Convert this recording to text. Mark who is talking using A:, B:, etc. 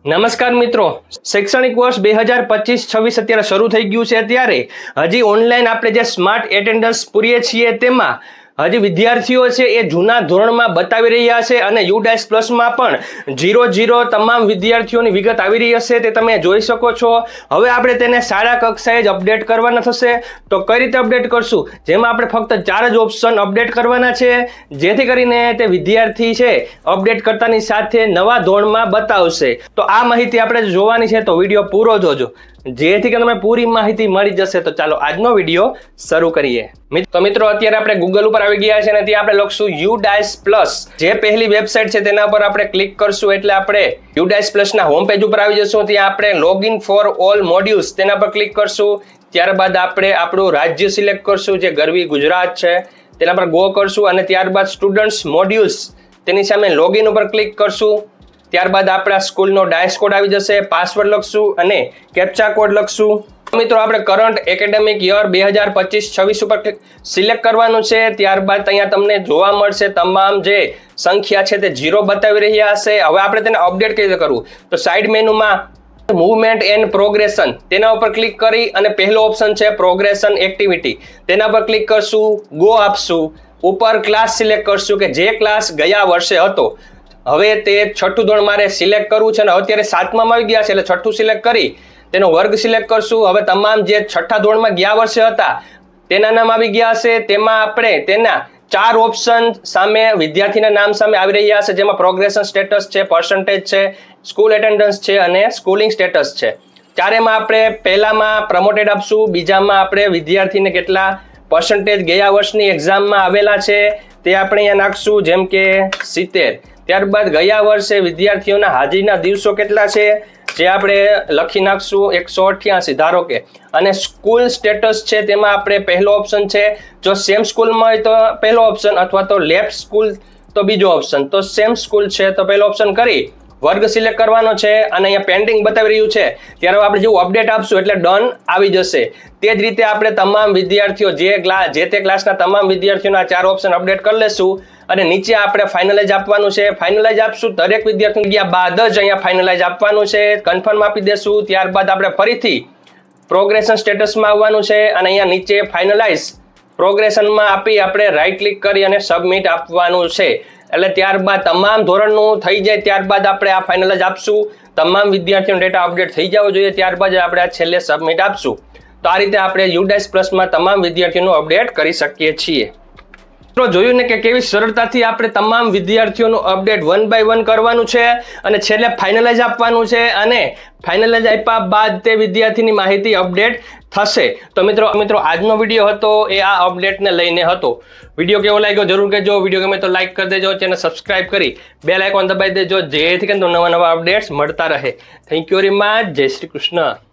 A: નમસ્કાર મિત્રો. શૈક્ષણિક વર્ષ બે હજાર પચીસ છવ્વીસ અત્યારે શરૂ થઈ ગયું છે ત્યારે હજી ઓનલાઈન આપણે જે સ્માર્ટ એટેન્ડન્સ પૂરીએ છીએ તેમાં હજી વિદ્યાર્થીઓ છે એ જૂના ધોરણમાં બતાવી રહ્યા છે અને યુડાઇસ પ્લસમાં પણ જીરો જીરો તમામ વિદ્યાર્થીઓની વિગત આવી રહી હશે તે તમે જોઈ શકો છો. હવે આપણે તેને શાળા કક્ષાએ જ અપડેટ કરવાના થશે. તો કઈ રીતે અપડેટ કરશું? જેમાં આપણે ફક્ત ચાર જ ઓપ્શન અપડેટ કરવાના છે. જેથી કરીને તે વિદ્યાર્થી છે અપડેટ કરતાની સાથે નવા ધોરણમાં બતાવશે. તો આ માહિતી આપણે જોવાની છે, તો વીડિયો પૂરો જોજો. જેથી કે તમને પૂરી માહિતી મળી જશે. તો ચાલો આજનો વીડિયો શરૂ કરીએ. તો મિત્રો, અત્યારે આપણે ગૂગલ ઉપર આવી ગયા છે અને ત્યાં આપણે લખશું યુ ડાયસ પ્લસ જે પહેલી વેબસાઇટ છે તેના પર આપણે ક્લિક કરશું એટલે આપણે યુ ડાયસ પ્લસના હોમ પેજ ઉપર આવી જશું. ત્યાં આપણે લોગિન ફોર ઓલ મોડ્યુલ્સ તેના પર ક્લિક કરશું. ત્યારબાદ આપણે આપણું રાજ્ય સિલેક્ટ કરશું, જે ગરવી ગુજરાત છે. તેના પર ગો કરશું અને ત્યારબાદ સ્ટુડન્ટ્સ મોડ્યુલ્સ તેની સામે લોગિન ઉપર ક્લિક કરશું. ત્યારબાદ આપણા સ્કૂલનો ડાયસ કોડ આવી જશે, પાસવર્ડ લખશું અને કેપ્ચા કોડ લખશું. મિત્રો, આપણે કરંટ એકેડેમિક યર બે હજાર પચીસ છવ્વીસ ઉપર સિલેક્ટ કરવાનું છે. ત્યારબાદ અહીંયા તમને જોવા મળશે તમામ જે સંખ્યા છે તે ઝીરો બતાવી રહ્યા હશે હવે આપણે તેને અપડેટ કઈ રીતે કરવું? તો સાઈડ મેનુમાં મૂવમેન્ટ એન્ડ પ્રોગ્રેશન તેના ઉપર ક્લિક કરી અને પહેલો ઓપ્શન છે પ્રોગ્રેશન એક્ટિવિટી તેના પર ક્લિક કરશું ગો આપશું. ઉપર ક્લાસ સિલેક્ટ કરશું કે જે ક્લાસ ગયા વર્ષે હતો. હવે તે છઠ્ઠું ધોરણ મારે સિલેક્ટ કરવું છે અને અત્યારે સાતમામાં આવી ગયા છે એટલે છઠ્ઠું સિલેક્ટ કરી, તેનો વર્ગ સિલેક્ટ કરશું. હવે તમામ જે છઠ્ઠા ધોરણમાં ગયા વર્ષે હતા, તેના નામ આવી ગયા હશે. તેમાં આપણે તેના ચાર ઓપ્શન સામે વિદ્યાર્થીના નામ સામે આવી રહ્યા હશે જેમાં પ્રોગ્રેશન સ્ટેટસ છે પર્સન્ટેજ છે સ્કૂલ એટેન્ડન્સ છે અને સ્કૂલિંગ સ્ટેટસ છે. ચારેમાં આપણે પહેલામાં પ્રમોટેડ આપશું, બીજામાં આપણે વિદ્યાર્થીને કેટલા પર્સન્ટેજ ગયા વર્ષની એક્ઝામમાં આવેલા છે, તે આપણે અહીંયા નાખશું, જેમ કે સિત્તેર. ત્યારબાદ ગયા વર્ષે વિદ્યાર્થીઓના હાજરીના દિવસો કેટલા છે? જે આપણે લખી નાખશું એકસો અઠ્યાસી. ધારો કે અને સ્કૂલ સ્ટેટસ છે તેમાં આપણે પહેલો ઓપ્શન છે. જો સેમ સ્કૂલમાં હોય તો પહેલો ઓપ્શન અથવા તો લેફ્ટ સ્કૂલ તો બીજો ઓપ્શન. તો સેમ સ્કૂલ છે તો પહેલો ઓપ્શન કરી. વર્ગ સિલેક્ટ કરવાનો છે અને અહીંયા પેન્ટિંગ બતાવી રહ્યું છે. ત્યારે આપણે જેવું અપડેટ આપશું એટલે ડન આવી જશે. તે જ રીતે આપણે તમામ વિદ્યાર્થીઓ જે ક્લાસ જે તે ક્લાસના તમામ વિદ્યાર્થીઓના ચાર ઓપ્શન અપડેટ કરી લેશું. અને નીચે આપણે ફાઇનલાઇઝ આપવાનું છે. ફાઇનલાઇઝ આપશું. દરેક વિદ્યાર્થીને ગયા બાદ જ અહીંયા ફાઇનલાઇઝ આપવાનું છે. કન્ફર્મ આપી દેશું. ત્યારબાદ આપણે ફરીથી પ્રોગ્રેશન સ્ટેટસમાં આવવાનું છે. અને અહીંયા નીચે ફાઇનલાઇઝ પ્રોગ્રેશનમાં આપી આપણે રાઈટ ક્લિક કરી અને સબમિટ આપવાનું છે. એટલે ત્યારબાદ તમામ ધોરણનું થઈ જાય, ત્યારબાદ આપણે આ ફાઇનલ જ આપશું. તમામ વિદ્યાર્થીઓનો ડેટા અપડેટ થઈ જવો જોઈએ, ત્યારબાદ આપણે આ છેલ્લે સબમિટ આપશું. તો આ રીતે આપણે યુડાઇસ પ્લસમાં તમામ વિદ્યાર્થીઓનું અપડેટ કરી શકીએ છીએ. મિત્રો, જોયું ને કે કેવી સરળતાથી આપણે તમામ વિદ્યાર્થીઓનું અપડેટ વન બાય વન કરવાનું છે અને છેલ્લે ફાઇનલાઇઝ આપવાનું છે અને ફાઇનલાઇઝ આપ્યા બાદ તે વિદ્યાર્થીની માહિતી અપડેટ થશે. તો મિત્રો મિત્રો, આજનો વીડિયો હતો એ આ અપડેટને લઈને હતો. વીડિયો કેવો લાગ્યો જરૂર કહેજો. વીડિયો ગમે તો લાઇક કરી દેજો, ચેનલ સબસ્ક્રાઇબ કરી બે લાઇકોન દબાવી દેજો, જેથી કરીને નવા નવા અપડેટ્સ મળતા રહે. થેન્ક યુ વેરી મચ જય શ્રી કૃષ્ણ.